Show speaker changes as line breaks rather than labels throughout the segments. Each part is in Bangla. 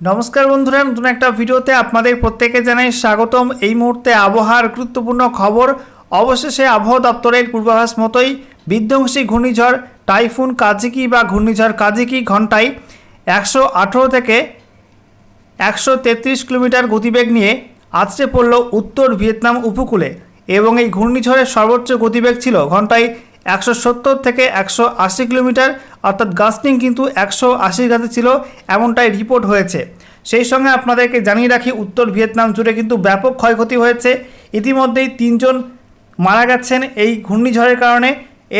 নমস্কার বন্ধুরা, নতুন একটা ভিডিওতে আপনাদের প্রত্যেকে জানাই স্বাগতম। এই মুহূর্তে আবহাওয়ার গুরুত্বপূর্ণ খবর, অবশেষে আবহাওয়া দপ্তরের পূর্বাভাস মতোই বিধ্বংসী ঘূর্ণিঝড় টাইফুন কাজিকি বা ঘূর্ণিঝড় কাজিকি ঘন্টায় একশো আঠেরো থেকে একশো তেত্রিশ কিলোমিটার গতিবেগ নিয়ে আছড়ে পড়ল উত্তর ভিয়েতনাম উপকূলে এবং এই ঘূর্ণিঝড়ের সর্বোচ্চ গতিবেগ ছিল ঘন্টায় একশো সত্তর থেকে একশো আশি কিলোমিটার, অর্থাৎ গাস্টিং কিন্তু একশো আশির কাছে ছিল, এমনটাই রিপোর্ট হয়েছে। সেই সঙ্গে আপনাদেরকে জানিয়ে রাখি, উত্তর ভিয়েতনাম জুড়ে কিন্তু ব্যাপক ক্ষয়ক্ষতি হয়েছে। ইতিমধ্যেই তিনজন মারা গেছেন এই ঘূর্ণিঝড়ের কারণে,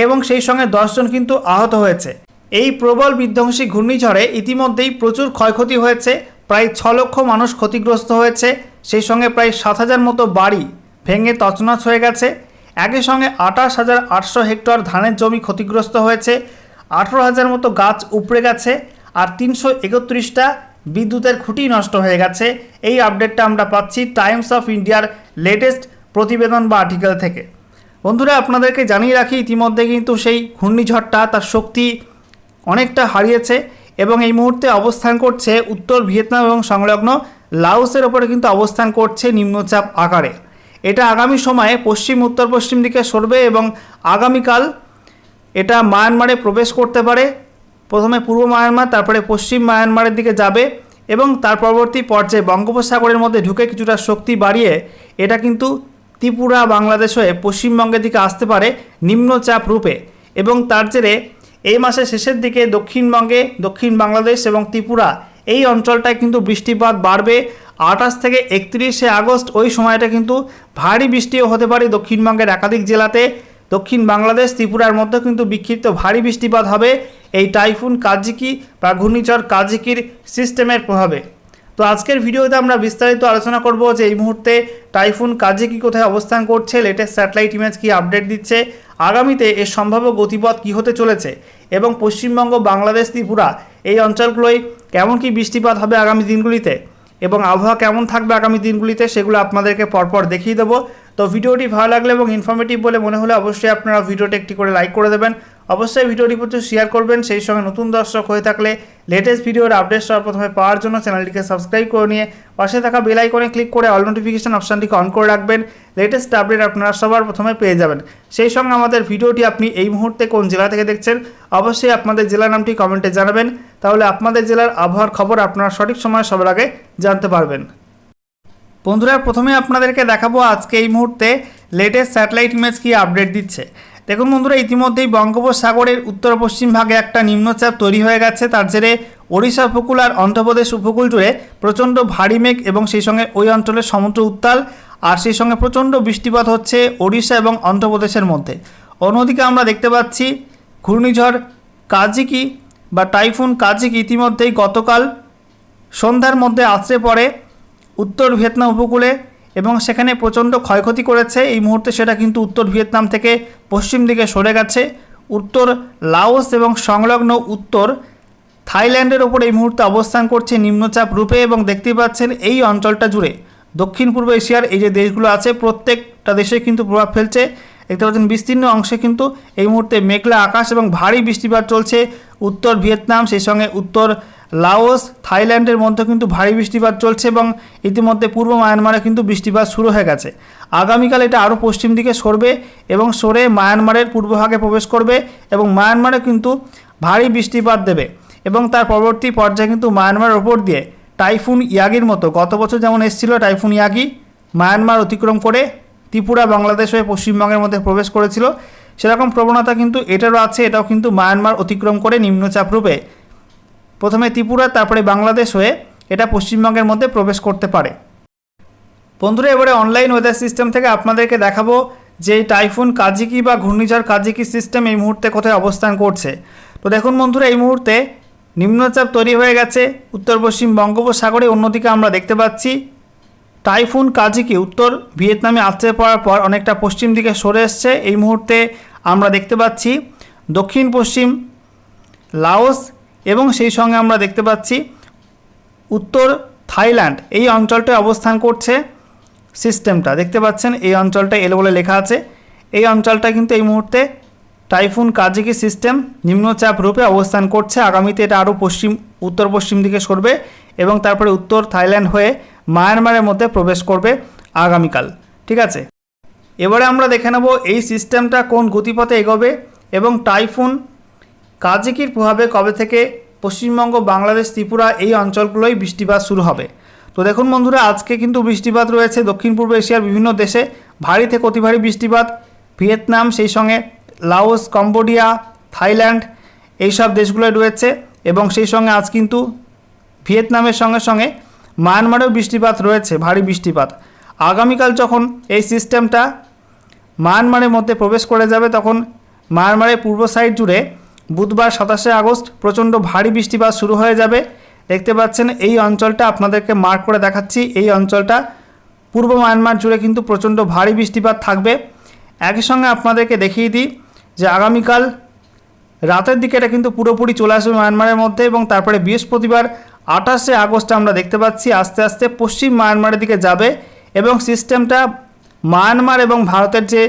এবং সেই সঙ্গে দশজন কিন্তু আহত হয়েছে। এই প্রবল বিধ্বংসী ঘূর্ণিঝড়ে ইতিমধ্যেই প্রচুর ক্ষয়ক্ষতি হয়েছে, প্রায় ছ লক্ষ মানুষ ক্ষতিগ্রস্ত হয়েছে, সেই সঙ্গে প্রায় সাত হাজার মতো বাড়ি ভেঙে তছনছ হয়ে গেছে। একই সঙ্গে আঠাশ হাজার আটশো হেক্টর ধানের জমি ক্ষতিগ্রস্ত হয়েছে, আঠেরো হাজার মতো গাছ উপড়ে গেছে, আর তিনশো একত্রিশটা বিদ্যুতের খুঁটি নষ্ট হয়ে গেছে। এই আপডেটটা আমরা পাচ্ছি টাইমস অফ ইন্ডিয়ার লেটেস্ট প্রতিবেদন বা আর্টিকেল থেকে। বন্ধুরা, আপনাদেরকে জানিয়ে রাখি, ইতিমধ্যে কিন্তু সেই ঘূর্ণিঝড়টা তার শক্তি অনেকটা হারিয়েছে এবং এই মুহূর্তে অবস্থান করছে উত্তর ভিয়েতনাম এবং সংলগ্ন লাওসের ওপরে কিন্তু অবস্থান করছে নিম্নচাপ আকারে। এটা আগামী সময়ে পশ্চিম, উত্তর, পশ্চিম দিকে সরবে এবং আগামীকাল এটা মায়ানমারে প্রবেশ করতে পারে। প্রথমে পূর্ব মায়ানমার, তারপরে পশ্চিম মায়ানমারের দিকে যাবে এবং তার পরবর্তী পর্যায়ে বঙ্গোপসাগরের মধ্যে ঢুকে কিছুটা শক্তি বাড়িয়ে এটা কিন্তু ত্রিপুরা, বাংলাদেশ হয়ে পশ্চিমবঙ্গের দিকে আসতে পারে নিম্নচাপ রূপে। এবং তার জেরে এই মাসের শেষের দিকে দক্ষিণবঙ্গে দক্ষিণ বাংলাদেশ এবং ত্রিপুরা এই অঞ্চলটায় কিন্তু বৃষ্টিপাত বাড়বে। আঠাশ থেকে একত্রিশে আগস্ট ওই সময়টা কিন্তু ভারী বৃষ্টিও হতে পারে দক্ষিণবঙ্গের একাধিক জেলাতে। দক্ষিণ বাংলাদেশ, ত্রিপুরার মধ্যে কিন্তু বিক্ষিপ্ত ভারী বৃষ্টিপাত হবে। এই টাইফুন কাজিকি বা ঘূর্ণিঝড় কাজিকির সিস্টেমের প্রভাবে। তো আজকের ভিডিওতে আমরা বিস্তারিত আলোচনা করব যে এই মুহূর্তে টাইফুন কাজিকি কোথায় অবস্থান করছে লেটেস্ট স্যাটেলাইট ইমেজ কি আপডেট দিচ্ছে, আগামীতে এর সম্ভাব্য গতিপথ কী হতে চলেছে এবং পশ্চিমবঙ্গ, বাংলাদেশ, ত্রিপুরা এই অঞ্চলগুলোয় কেমন কি বৃষ্টিপাত হবে আগামী দিনগুলিতে। এবং আবহাওয়া কেমন থাকবে আগামী দিনগুলিতে সেগুলো আপনাদেরকে পরপর দেখিয়ে দেবো। তো ভিডিওটি ভালো লাগলে এবং ইনফরমেটিভ বলে মনে হলে অবশ্যই আপনারা ভিডিওটি একটি করে লাইক করে দেবেন। অবশ্যই ভিডিওটি প্রচুর শেয়ার করবেন। সেই সঙ্গে নতুন দর্শক হয়ে থাকলে লেটেস্ট ভিডিওর আপডেট সবার প্রথমে পাওয়ার জন্য চ্যানেলটিকে সাবস্ক্রাইব করে নিয়ে পাশে থাকা বেল আইকনে ক্লিক করে অল নোটিফিকেশন অপশানটিকে অন করে রাখবেন। লেটেস্ট আপডেট আপনারা সবার প্রথমে পেয়ে যাবেন। সেই সঙ্গে আমাদের ভিডিওটি আপনি এই মুহূর্তে কোন জেলা থেকে দেখছেন, অবশ্যই আপনাদের জেলার নামটি কমেন্টে জানাবেন। তাহলে আপনাদের জেলার আবহাওয়ার খবর আপনারা সঠিক সময় সবার আগে জানতে পারবেন। বন্ধুরা, প্রথমে আপনাদেরকে দেখাবো আজকে এই মুহূর্তে লেটেস্ট স্যাটেলাইট ইমেজ কি আপডেট দিচ্ছে। দেখুন বন্ধুরা, ইতিমধ্যেই বঙ্গোপসাগরের উত্তর পশ্চিম ভাগে একটা নিম্নচাপ তৈরি হয়ে গেছে। তার জেরে ওড়িশা উপকূল আর অন্ধ্রপ্রদেশ উপকূল জুড়ে প্রচণ্ড ভারী মেঘ এবং সেই সঙ্গে ওই অঞ্চলের সমুদ্র উত্তাল, আর সেই সঙ্গে প্রচণ্ড বৃষ্টিপাত হচ্ছে ওড়িশা এবং অন্ধ্রপ্রদেশের মধ্যে। অন্যদিকে আমরা দেখতে পাচ্ছি, ঘূর্ণিঝড় কাজিকি বা টাইফুন কাজিকি ইতিমধ্যেই গতকাল সন্ধ্যার মধ্যে আছড়ে পড়ে। উত্তর ভিয়েতনাম উপকূলে এবং সেখানে প্রচণ্ড ক্ষয়ক্ষতি করেছে। এই মুহূর্তে সেটা কিন্তু উত্তর ভিয়েতনাম থেকে পশ্চিম দিকে সরে গেছে। উত্তর লাওস এবং সংলগ্ন উত্তর থাইল্যান্ডের ওপর এই মুহূর্তে অবস্থান করছে নিম্নচাপ রূপে এবং দেখতে পাচ্ছেন এই অঞ্চলটা জুড়ে। দক্ষিণ পূর্ব এশিয়ার এই যে দেশগুলো আছে, প্রত্যেকটা দেশে কিন্তু প্রভাব ফেলছে। দেখতে পাচ্ছেন বিস্তীর্ণ অংশে কিন্তু এই মুহূর্তে মেঘলা আকাশ এবং ভারী বৃষ্টিপাত চলছে। উত্তর ভিয়েতনাম, সেই সঙ্গে উত্তর লাওস, থাইল্যান্ডের মধ্যে কিন্তু ভারী বৃষ্টিপাত চলছে এবং ইতিমধ্যে পূর্ব মায়ানমারে কিন্তু বৃষ্টিপাত শুরু হয়ে গেছে। আগামীকাল এটা আরও পশ্চিম দিকে সরবে এবং সরে মায়ানমারের পূর্বভাগে প্রবেশ করবে এবং মায়ানমারে কিন্তু ভারী বৃষ্টিপাত দেবে এবং তার পরবর্তী পর্যায়ে কিন্তু মায়ানমারের ওপর দিয়ে টাইফুন ইয়াগির মতো গত বছর যেমন এসেছিল টাইফুন ইয়াগি, মায়ানমার অতিক্রম করে ত্রিপুরা, বাংলাদেশ হয়ে পশ্চিমবঙ্গের মধ্যে প্রবেশ করেছিল। সেরকম প্রবণতা কিন্তু এটারও আছে, এটাও কিন্তু মায়ানমার অতিক্রম করে নিম্নচাপ রূপে প্রথমে ত্রিপুরা, তারপরে বাংলাদেশ হয়ে এটা পশ্চিমবঙ্গের মধ্যে প্রবেশ করতে পারে। বন্ধুরা, এবারে অনলাইন ওয়েদার সিস্টেম থেকে আপনাদেরকে দেখাবো যে টাইফুন কাজিকি বা ঘূর্ণিঝড় কাজিকি সিস্টেম এই মুহূর্তে কোথায় অবস্থান করছে। তো দেখুন বন্ধুরা, এই মুহূর্তে নিম্নচাপ তৈরি হয়ে গেছে উত্তর পশ্চিম বঙ্গোপসাগরে, অন্যদিকে আমরা দেখতে পাচ্ছি টাইফুন কাজিকি উত্তর ভিয়েতনামে আছড়ে পড়ার পর অনেকটা পশ্চিম দিকে সরে এসছে। এই মুহূর্তে আমরা দেখতে পাচ্ছি দক্ষিণ পশ্চিম, লাওস এবং সেই সঙ্গে আমরা দেখতে পাচ্ছি উত্তর থাইল্যান্ড, এই অঞ্চলটায় অবস্থান করছে সিস্টেমটা। দেখতে পাচ্ছেন, এই অঞ্চলটা এলো বলে লেখা আছে। এই অঞ্চলটা কিন্তু এই মুহূর্তে টাইফুন কাজিকি সিস্টেম নিম্নচাপ রূপে অবস্থান করছে। আগামীতে এটা আরও পশ্চিম, উত্তর পশ্চিম দিকে সরবে এবং তারপরে উত্তর থাইল্যান্ড হয়ে মায়ানমারের মধ্যে প্রবেশ করবে আগামীকাল। ঠিক আছে? এবারে আমরা দেখে নেব এই সিস্টেমটা কোন গতিপথে এগোবে এবং টাইফুন কাজিকির প্রভাবে কবে থেকে পশ্চিমবঙ্গ, বাংলাদেশ, ত্রিপুরা এই অঞ্চলগুলোই বৃষ্টিপাত শুরু হবে? তো দেখুন বন্ধুরা, আজকে কিন্তু বৃষ্টিপাত রয়েছে দক্ষিণ পূর্ব এশিয়ার বিভিন্ন দেশে। ভারী থেকে অতি ভারী বৃষ্টিপাত, ভিয়েতনাম, সেই সঙ্গে লাওস, কম্বোডিয়া, থাইল্যান্ড এইসব দেশগুলোয় রয়েছে। এবং সেই সঙ্গে আজ কিন্তু ভিয়েতনামের সঙ্গে সঙ্গে মায়ানমারেও বৃষ্টিপাত রয়েছে, ভারী বৃষ্টিপাত। আগামীকাল যখন এই সিস্টেমটা মায়ানমারের মধ্যে প্রবেশ করে যাবে, তখন মায়ানমারের পূর্ব সাইড জুড়ে বুধবার সাতাশে আগস্ট প্রচণ্ড ভারী বৃষ্টিপাত শুরু হয়ে যাবে। দেখতে পাচ্ছেন এই অঞ্চলটা, আপনাদেরকে মার্ক করে দেখাচ্ছি, এই অঞ্চলটা পূর্ব মায়ানমার জুড়ে কিন্তু প্রচণ্ড ভারী বৃষ্টিপাত থাকবে। একই সঙ্গে আপনাদেরকে দেখিয়ে দিই যে আগামীকাল রাতের দিকে এটা কিন্তু পুরোপুরি চলে আসবে মায়ানমারের মধ্যে এবং তারপরে বৃহস্পতিবার আঠাশে আগস্ট আমরা দেখতে পাচ্ছি আস্তে আস্তে পশ্চিম মায়ানমারের দিকে যাবে এবং সিস্টেমটা মায়ানমার এবং ভারতের যে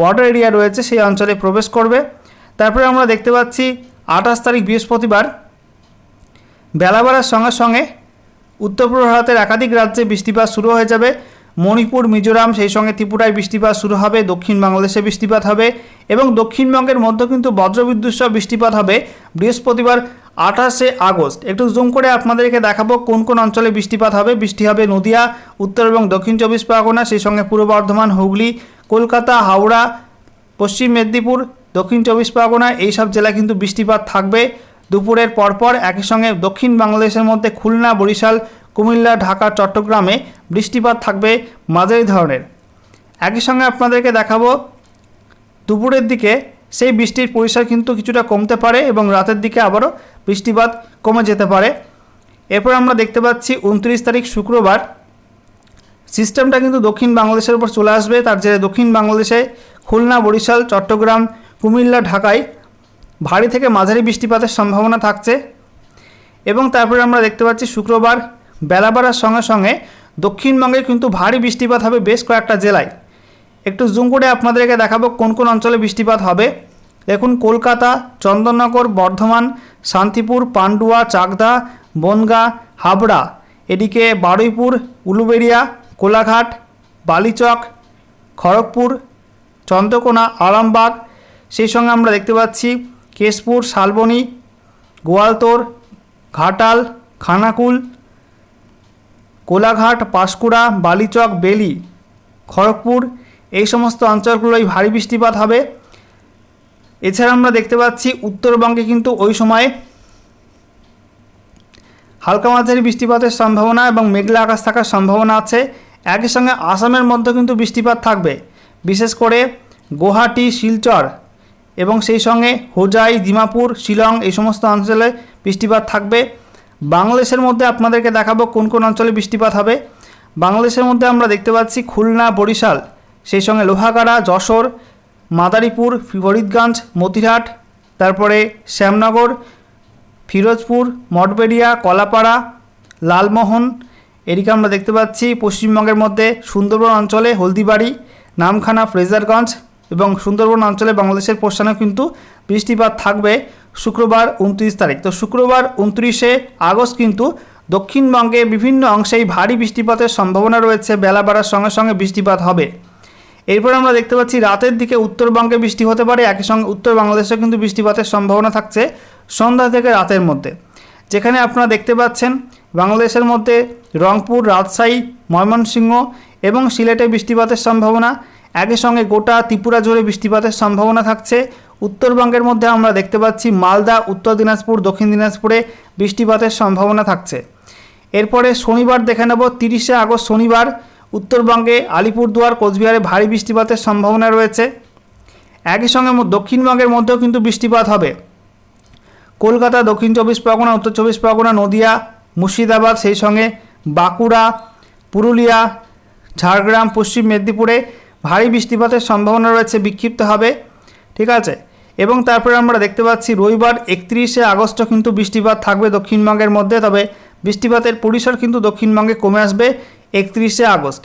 বর্ডার এরিয়া রয়েছে সেই অঞ্চলে প্রবেশ করবে। তারপরে আমরা দেখতে পাচ্ছি আঠাশ তারিখ বৃহস্পতিবার বেলা বাড়ার সঙ্গে সঙ্গে উত্তর পূর্ব ভারতের একাধিক রাজ্যে বৃষ্টিপাত শুরু হয়ে যাবে। মণিপুর, মিজোরাম সেই সঙ্গে ত্রিপুরায় বৃষ্টিপাত শুরু হবে, দক্ষিণ বাংলাদেশে বৃষ্টিপাত হবে এবং দক্ষিণবঙ্গের মধ্যে কিন্তু বজ্রবিদ্যুৎ সহ বৃষ্টিপাত হবে বৃহস্পতিবার আঠাশে আগস্ট। একটু জুম করে আপনাদেরকে দেখাবো কোন কোন অঞ্চলে বৃষ্টিপাত হবে। বৃষ্টি হবে নদিয়া, উত্তর এবং দক্ষিণ চব্বিশ পরগনা, সেই সঙ্গে পূর্ব বর্ধমান, হুগলি, কলকাতা, হাওড়া, পশ্চিম মেদিনীপুর দক্ষিণ চব্বিশ পরগনা এইসব জেলায় কিন্তু বৃষ্টিপাত থাকবে। দুপুরের পরপর একই সঙ্গে দক্ষিণ বাংলাদেশের মধ্যে খুলনা, বরিশাল, কুমিল্লা, ঢাকা, চট্টগ্রামে বৃষ্টিপাত থাকবে মাঝারি ধরনের। একই সঙ্গে আপনাদেরকে দেখাবো, দুপুরের দিকে সেই বৃষ্টির পরিসর কিন্তু কিছুটা কমতে পারে এবং রাতের দিকে আবারও বৃষ্টিপাত কমে যেতে পারে। এরপর আমরা দেখতে পাচ্ছি উনত্রিশ তারিখ শুক্রবার। সিস্টেমটা কিন্তু দক্ষিণ বাংলাদেশের উপর চলে আসবে। তার জেরে দক্ষিণ বাংলাদেশে খুলনা, বরিশাল, চট্টগ্রাম কুমিল্লা, ঢাকায় ভারী থেকে মাঝারি বৃষ্টিপাতের সম্ভাবনা থাকছে এবং তারপরে আমরা দেখতে পাচ্ছি শুক্রবার বেলা বাড়ার সঙ্গে সঙ্গে দক্ষিণবঙ্গে কিন্তু ভারী বৃষ্টিপাত হবে বেশ কয়েকটা জেলায়। একটু জুম করে আপনাদেরকে দেখাবো কোন কোন অঞ্চলে বৃষ্টিপাত হবে। দেখুন, কলকাতা, চন্দননগর, বর্ধমান, শান্তিপুর, পান্ডুয়া, চাকদা, বনগাঁ, হাবড়া, এদিকে বারুইপুর, উলুবেড়িয়া, কোলাঘাট, বালিচক, খড়গপুর, চন্দ্রকোনা, আরামবাগ সেই সঙ্গে আমরা দেখতে পাচ্ছি কেশপুর, শালবনী, গোয়ালতোর, ঘাটাল, খানাকুল, কোলাঘাট, পাঁশকুড়া, বালিচক, বেলি, খড়গপুর, এই সমস্ত অঞ্চলগুলোই ভারী বৃষ্টিপাত হবে। এছাড়া আমরা দেখতে পাচ্ছি উত্তরবঙ্গে কিন্তু ওই সময়ে হালকা মাঝারি বৃষ্টিপাতের সম্ভাবনা এবং মেঘলা আকাশ থাকার সম্ভাবনা আছে। একই সঙ্গে আসামের মধ্যে কিন্তু বৃষ্টিপাত থাকবে। বিশেষ করে গুয়াহাটি, শিলচর এবং সেই সঙ্গে হোজাই, দিমাপুর, শিলং এই সমস্ত অঞ্চলে বৃষ্টিপাত থাকবে। বাংলাদেশের মধ্যে আপনাদেরকে দেখাবো কোন কোন অঞ্চলে বৃষ্টিপাত হবে। বাংলাদেশের মধ্যে আমরা দেখতে পাচ্ছি খুলনা, বরিশাল, সেই সঙ্গে লোহাগাড়া, যশোর, মাদারীপুর, ফরিদগঞ্জ মতিহাট তারপরে শ্যামনগর, ফিরোজপুর, মঠবেড়িয়া, কলাপাড়া, লালমোহন, এদিকে আমরা দেখতে পাচ্ছি পশ্চিমবঙ্গের মধ্যে সুন্দরবন অঞ্চলে হলদিবাড়ি, নামখানা, ফ্রেজারগঞ্জ এবং সুন্দরবন অঞ্চলে বাংলাদেশের পশ্চানেও কিন্তু বৃষ্টিপাত থাকবে শুক্রবার উনত্রিশ তারিখ। তো শুক্রবার উনত্রিশে আগস্ট কিন্তু দক্ষিণবঙ্গে বিভিন্ন অংশেই ভারী বৃষ্টিপাতের সম্ভাবনা রয়েছে। বেলা বাড়ার সঙ্গে সঙ্গে বৃষ্টিপাত হবে। এরপর আমরা দেখতে পাচ্ছি, রাতের দিকে উত্তরবঙ্গে বৃষ্টি হতে পারে। একই সঙ্গে উত্তর বাংলাদেশেও কিন্তু বৃষ্টিপাতের সম্ভাবনা থাকছে সন্ধ্যা থেকে রাতের মধ্যে। যেখানে আপনারা দেখতে পাচ্ছেন, বাংলাদেশের মধ্যে রংপুর, রাজশাহী, ময়মনসিংহ এবং সিলেটে বৃষ্টিপাতের সম্ভাবনা। একই সঙ্গে গোটা ত্রিপুরা জুড়ে বৃষ্টিপাতের সম্ভাবনা থাকছে। উত্তরবঙ্গের মধ্যে আমরা দেখতে পাচ্ছি মালদা, উত্তর দিনাজপুর, দক্ষিণ দিনাজপুরে বৃষ্টিপাতের সম্ভাবনা থাকছে। এরপরে শনিবার দেখে নেব, তিরিশে আগস্ট শনিবার উত্তরবঙ্গে আলিপুরদুয়ার, কোচবিহারে ভারী বৃষ্টিপাতের সম্ভাবনা রয়েছে। একই সঙ্গে দক্ষিণবঙ্গের মধ্যেও কিন্তু বৃষ্টিপাত হবে। কলকাতা, দক্ষিণ চব্বিশ পরগনা, উত্তর চব্বিশ পরগনা, নদিয়া, মুর্শিদাবাদ, সেই সঙ্গে বাঁকুড়া, পুরুলিয়া, ঝাড়গ্রাম, পশ্চিম মেদিনীপুরে ভারী বৃষ্টিপাতের সম্ভাবনা রয়েছে, বিক্ষিপ্ত হবে, ঠিক আছে? এবং তারপরে আমরা দেখতে পাচ্ছি রবিবার একত্রিশে আগস্টও কিন্তু বৃষ্টিপাত থাকবে দক্ষিণবঙ্গের মধ্যে, তবে বৃষ্টিপাতের পরিসর কিন্তু দক্ষিণবঙ্গে কমে আসবে একত্রিশে আগস্ট।